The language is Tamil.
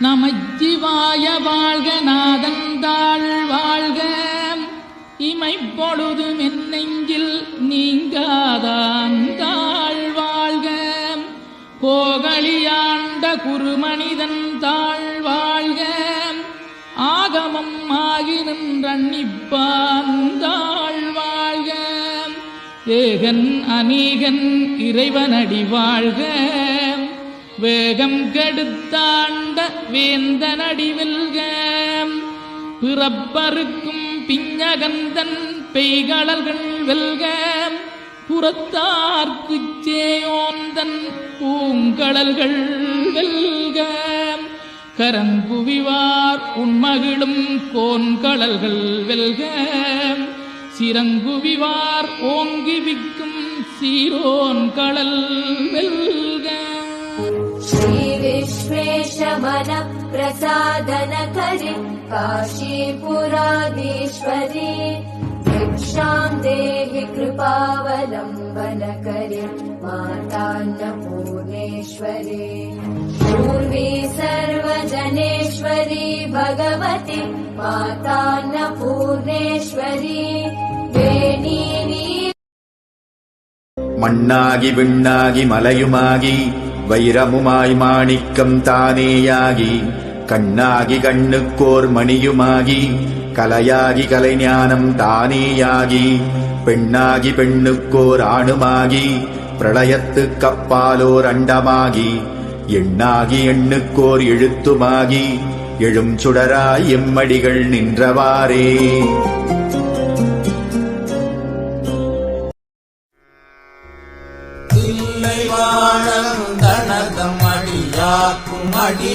நமச்சிவாய வாழ்க நாதந்தாள் வாழ்க. இமை பொழுதும் என் நெஞ்சில் நீங்காதான் தாழ் வாழ்க. கோகலியாண்ட குருமனிதன் தாழ் வாழ்க. ஆகமம் ஆகி நின்றன்னிப்பான் தாழ் வாழ்க. ஏகன் அநீகன் இறைவனடி வாழ்க. வேகம் கெடுத்தாண்ட வேந்த வெல்க பிறப்பருக்கும் பிஞ்சகந்தன் பெய்களர்கள் வெல்க. புறத்தார்க்கு சேயோந்தன் பூங்கடல்கள் வெல்க. கரங்குவிவார் உண்மகிழும் கோன்கடல்கள் வெல்க. சிறங்குவிவார் ஓங்கி விக்கும் சீரோன் கடல் வெல்க. श्री विश्वेशमन प्रसादन करे काशी देहि कृपावलम्बनकरि करि पूर्वी सर्वजनेश्वरी भगवति मातान्न वेणी रेणी मन्नागि बिन्नागि मलयुमागि வைரமுமாய் மாணிக்கம் தானேயாகி கண்ணாகி கண்ணுக்கோர் மணியுமாகி கலையாகி கலைஞானம் தானேயாகி பெண்ணாகி பெண்ணுக்கோர் ஆணுமாகி பிரளயத்துக் கப்பாலோர் அண்டமாகி எண்ணாகி எண்ணுக்கோர் எழுத்துமாகி எழும் சுடராய் எம்மடிகள் நின்றவாறே. தில்லை வாழம் காக்கும் அடி.